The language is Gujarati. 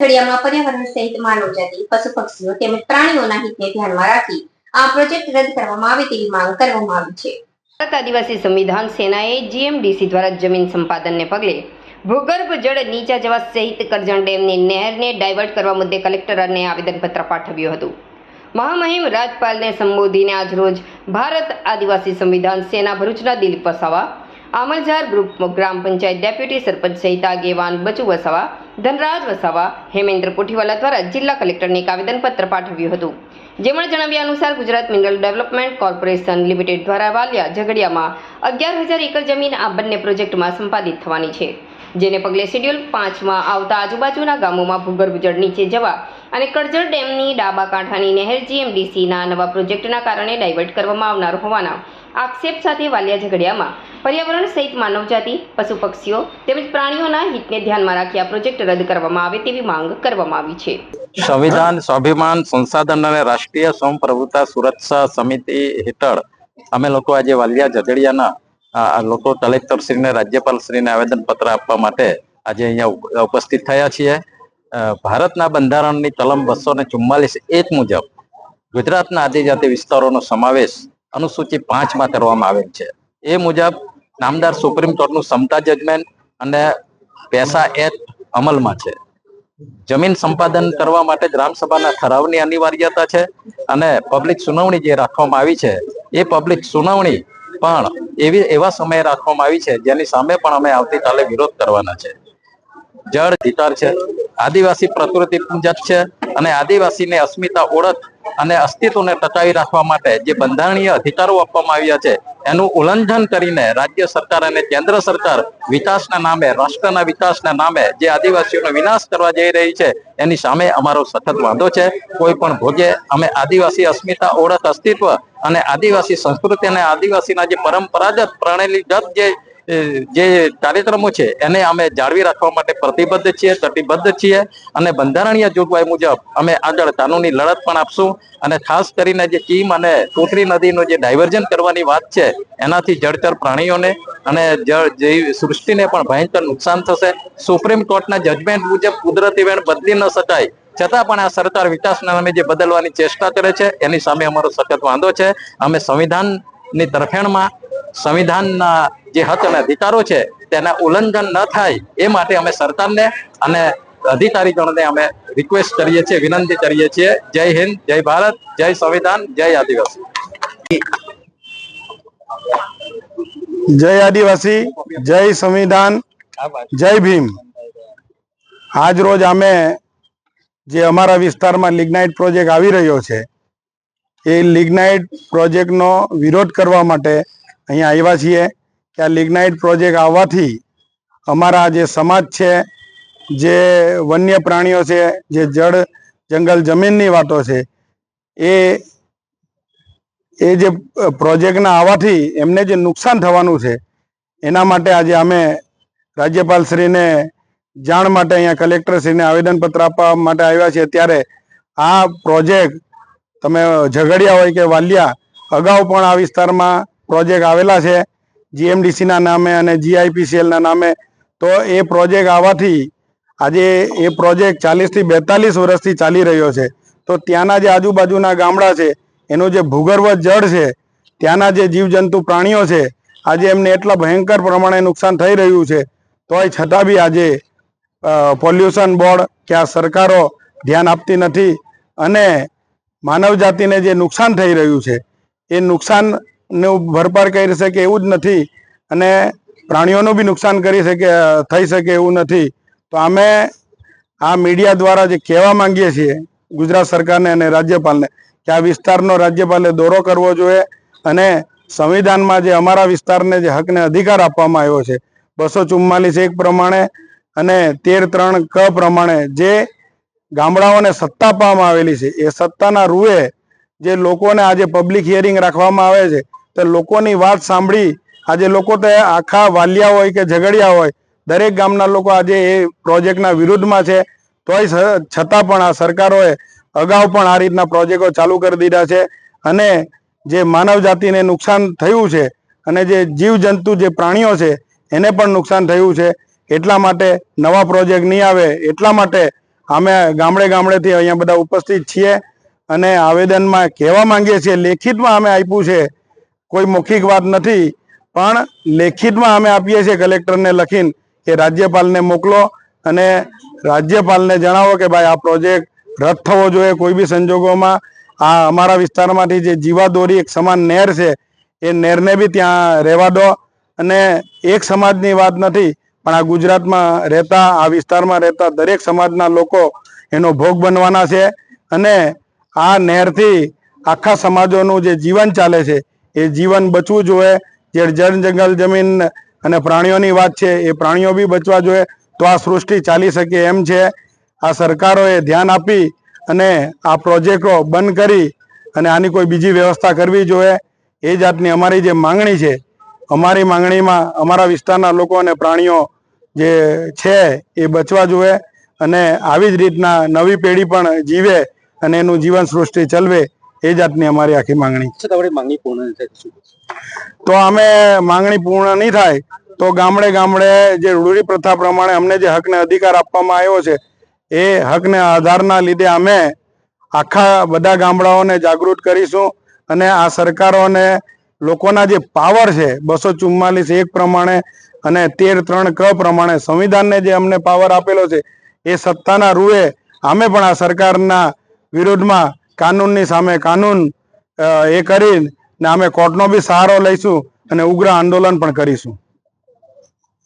ઘડિયામાં પર્યાવરણ સહિત માનવજાતિ પશુ પક્ષીઓ તેમજ પ્રાણીઓના હિતને ધ્યાનમાં રાખી આ પ્રોજેક્ટ રદ કરવામાં આવે તેવી માંગ કરવામાં આવી છે. ભારત આદિવાસી સંવિધાન સેનાએ જીએમડીસી દ્વારા જમીન સંપાદનને પગલે ભૂગર્ભ જળ નીચા જવા સહિત કરજણ ડેમની નહેરને ડાયવર્ટ કરવા મુદ્દે કલેક્ટરને આવેદનપત્ર પાઠવ્યું હતું. મહામહિમ રાજપાલને સંબોધીને આજરોજ ભારત આદિવાસી સંવિધાન સેના ભરૂચના દિલીપ વસાવા આમલઝાર ગ્રુપ ગ્રામ પંચાયત ડેપ્યુટી સરપંચ સહિત આગેવાન બચુ વસાવા, ધનરાજ વસાવા, હેમેન્દ્ર કોઠીવાલા દ્વારા જિલ્લા કલેક્ટરને એક આવેદનપત્ર પાઠવ્યું હતું. જેમણે જણાવ્યા અનુસાર Gujarat mineral development corporation limited દ્વારા વાલિયા ઝઘડિયામાં અગિયાર હજાર એકર જમીન આ બંને પ્રોજેક્ટમાં સંપાદિત થવાની છે. જેને પગલે શેડ્યુલ પાંચમાં આવતા આજુબાજુના ગામોમાં ભૂગર્ભ જળ નીચે જવા અને કરજણ ડેમની ડાબા કાંઠાની નહેર જીએમડીસીના નવા પ્રોજેક્ટના કારણે ડાયવર્ટ કરવામાં આવનાર હોવાના આક્ષેપ સાથે વાલિયા ઝઘડિયામાં. પર્યાવરણ સહિત માનવજાતિ, પશુ પક્ષીઓ તેમજ પ્રાણીઓના હિતને ધ્યાનમાં રાખી આ પ્રોજેક્ટ રદ કરવામાં આવે તેવી માંગ કરવામાં આવી છે. સંવિધાન, સ્વાભિમાન, સંસાધન અને રાષ્ટ્રીય સ્વયંપ્રભુતા સુરક્ષા સમિતિ હેઠળ અમે લોકો આજે વાલિયા ઝઘડિયાના લોકો કલેક્ટર શ્રીને રાજ્યપાલ શ્રીને આવેદન પત્ર આપવા માટે આજે અહીંયા ઉપસ્થિત થયા છીએ. ભારતના બંધારણની કલમ બસો ને ચુમ્માલીસ એક મુજબ ગુજરાતના આદિજાતિ વિસ્તારોનો સમાવેશ અનુસૂચિ પાંચમાં કરવામાં આવેલ છે. એ મુજબ નામદાર સુપ્રીમ કોર્ટનું સમતા જજમેન્ટ અને પેસા એક્ટ અમલમાં છે. જમીન સંપાદન કરવા માટે ગ્રામસભાના ઠરાવની અનિવાર્યતા છે અને પબ્લિક સુનાવણી જે રાખવામાં આવી છે, એ પબ્લિક સુનાવણી પણ એવી, એવા સમયે રાખવામાં આવી છે, જેની સામે પણ અમે આવતીકાલે વિરોધ કરવાના છે. જળ અધિકાર છે, આદિવાસી પ્રકૃતિ પૂજક છે, અને આદિવાસીની અસ્મિતા ઓળખ અને અસ્તિત્વને ટકાવી રાખવા માટે જે બંધારણીય અધિકારો આપવામાં આવ્યા છે, એનું ઉલ્લંઘન કરીને રાજ્ય સરકાર અને કેન્દ્ર સરકાર વિકાસના નામે, રાષ્ટ્રના વિકાસના નામે જે આદિવાસીઓનો વિનાશ કરવા જઈ રહી છે, એની સામે અમારો સખત વાંધો છે. કોઈ પણ ભોગે અમે આદિવાસી અસ્મિતા ઓળખ અસ્તિત્વ અને આદિવાસી સંસ્કૃતિ અને આદિવાસીના જે પરંપરાગત પ્રણાલીગત જે જે કાર્યક્રમો છે, એને અમે જાળવી રાખવા માટે પ્રતિબદ્ધ છીએ કટિબદ્ધ છીએ અને બંધારણીય જોગવાઈ મુજબ અમે આગળ કાનૂની લડત પણ આપશું અને ખાસ કરીને જે કીમ અને કોતરી નદીનું જે ડાયવર્ઝન કરવાની વાત છે, એનાથી જળચર પ્રાણીઓને અને જળ જેવી સૃષ્ટિને પણ ભયંકર નુકસાન થશે. સુપ્રીમ કોર્ટના જજમેન્ટ મુજબ કુદરતી વેણ બદલી ન શકાય. છતાં પણ આ સરકાર વિકાસના નામે જે બદલવાની ચેષ્ટા કરે છે, એની સામે અમારો સખત વાંધો છે. અમે સંવિધાનની તરફેણમાં સંવિધાનના જે હક અને અધિકારો છે, તેના ઉલ્લંઘન ન થાય એ માટે અમે સરકારને અને અધિકારીગણને અમે રિક્વેસ્ટ કરીએ છીએ, વિનંતી કરીએ છીએ. જય હિન્દ, જય ભારત, જય સંવિધાન, જય આદિવાસી. જય આદિવાસી, જય સંવિધાન, જય ભીમ. આજ રોજ અમે જે અમારા વિસ્તારમાં લિગ્નાઇટ પ્રોજેક્ટ આવી રહ્યો છે, એ લિગ્નાઇટ પ્રોજેક્ટનો વિરોધ કરવા માટે અહીંયા આવ્યા છીએ કે આ લિગ્નાઇટ પ્રોજેક્ટ આવવાથી અમારા જે સમાજ છે, જે વન્ય પ્રાણીઓ છે, જે જળ જંગલ જમીનની વાતો છે, એ એ જે પ્રોજેક્ટના આવવાથી એમને જે નુકસાન થવાનું છે, એના માટે આજે અમે રાજ્યપાલશ્રીને જાણ માટે અહીંયા કલેક્ટરશ્રીને આવેદનપત્ર આપવા માટે આવ્યા છીએ. ત્યારે આ પ્રોજેક્ટ તમે ઝઘડિયા હોય કે વાલિયા, અગાઉ પણ આ વિસ્તારમાં પ્રોજેક્ટ આવેલા છે જીએમડીસીના નામે અને જીઆઈપીસીએલના નામે. તો એ પ્રોજેક્ટ આવવાથી આજે એ પ્રોજેક્ટ ચાલીસથી બેતાલીસ વર્ષથી ચાલી રહ્યો છે. તો ત્યાંના જે આજુબાજુના ગામડા છે, એનું જે ભૂગર્ભ જળ છે, ત્યાંના જે જીવજંતુ પ્રાણીઓ છે, આજે એમને એટલા ભયંકર પ્રમાણે નુકસાન થઈ રહ્યું છે. તોય છતાં બી આજે પોલ્યુશન બોર્ડ કે આ સરકારો ધ્યાન આપતી નથી અને માનવ જાતિને જે નુકસાન થઈ રહ્યું છે, એ નુકસાનનું ભરપાર કરી શકે એવું જ નથી. અને પ્રાણીઓનું બી નુકસાન કરી શકે, થઈ શકે એવું નથી. તો અમે આ મીડિયા દ્વારા જે કહેવા માંગીએ છીએ ગુજરાત સરકારને અને રાજ્યપાલને કે આ વિસ્તારનો રાજ્યપાલે દોરો કરવો જોઈએ અને સંવિધાનમાં જે અમારા વિસ્તારને જે હકને અધિકાર આપવામાં આવ્યો છે, બસો ચુમ્માલીસ એક પ્રમાણે અને તેર ત્રણ ક પ્રમાણે જે ગામડાઓને સત્તા આપવામાં આવેલી છે, એ સત્તાના રૂએ જે લોકોને આજે પબ્લિક હિયરિંગ રાખવામાં આવે છે તો લોકોની વાત સાંભળી, આજે લોકો તો આખા વાલિયા હોય કે ઝઘડિયા હોય, દરેક ગામના લોકો આજે એ પ્રોજેક્ટના વિરુદ્ધમાં છે. તોય છતાં પણ આ સરકારોએ અગાઉ પણ આ રીતના પ્રોજેક્ટો ચાલુ કરી દીધા છે અને જે માનવ જાતિને નુકસાન થયું છે અને જે જીવજંતુ, જે પ્રાણીઓ છે, એને પણ નુકસાન થયું છે. એટલા માટે નવા પ્રોજેક્ટ નહીં આવે, એટલા માટે અમે ગામડે ગામડેથી અહીંયા બધા ઉપસ્થિત છીએ અને આવેદનમાં કહેવા માંગીએ છીએ, લેખિતમાં અમે આપ્યું છે કોઈ મૌખિક વાત નથી, પણ લેખિતમાં અમે આપીએ છીએ કલેક્ટરને લખીને કે રાજ્યપાલને મોકલો અને રાજ્યપાલને જણાવો કે ભાઈ આ પ્રોજેક્ટ રદ થવો જોઈએ કોઈ બી સંજોગોમાં. આ અમારા વિસ્તારમાંથી જે જીવાદોરી એક સમાન નહેર છે, એ નહેરને બી ત્યાં રહેવા દો. અને એક સમાજની વાત નથી, પણ આ ગુજરાતમાં રહેતા, આ વિસ્તારમાં રહેતા દરેક સમાજના લોકો એનો ભોગ બનવાના છે. અને આ નહેરથી આખા સમાજોનું જે જીવન ચાલે છે એ જીવન બચવું જોઈએ. જે જળ જંગલ, જમીન અને પ્રાણીઓની વાત છે, એ પ્રાણીઓ બી બચવા જોઈએ. તો આ સૃષ્ટિ ચાલી શકે એમ છે. આ સરકારોએ ધ્યાન આપી અને આ પ્રોજેક્ટો બંધ કરી અને આની કોઈ બીજી વ્યવસ્થા કરવી જોઈએ. એ જાતની અમારી જે માંગણી છે, અમારી માંગણીમાં અમારા વિસ્તારના લોકો અને પ્રાણીઓ જે છે, એ બચવા જોઈએ અને આવી જ રીતના નવી પેઢી પણ જીવે અને એનું જીવન સૃષ્ટિ ચલવે. એ જાતની અમારી આખી માંગણી. છે તમારી માંગણી પૂર્ણ તો અમે માંગણી પૂર્ણ નહીં થાય તો ગામડે ગામડે જે રૂઢી પ્રથા પ્રમાણે અમને જે હકને અધિકાર આપવામાં આવ્યો છે એ હકને આધારના લીધે અમે આખા બધા ગામડાઓને જાગૃત કરીશું અને આ સરકારોને લોકોના જે પાવર છે બસો ચુમ્માલીસ એક પ્રમાણે અને તેર ત્રણ ક પ્રમાણે સંવિધાનને જે અમને પાવર આપેલો છે એ સત્તાના રૂએ અમે પણ આ સરકારના વિરોધમાં કાનૂનની સામે કાનૂન એ કરીને અમે કોર્ટનો બી સહારો લઈશું અને ઉગ્ર આંદોલન પણ કરીશું.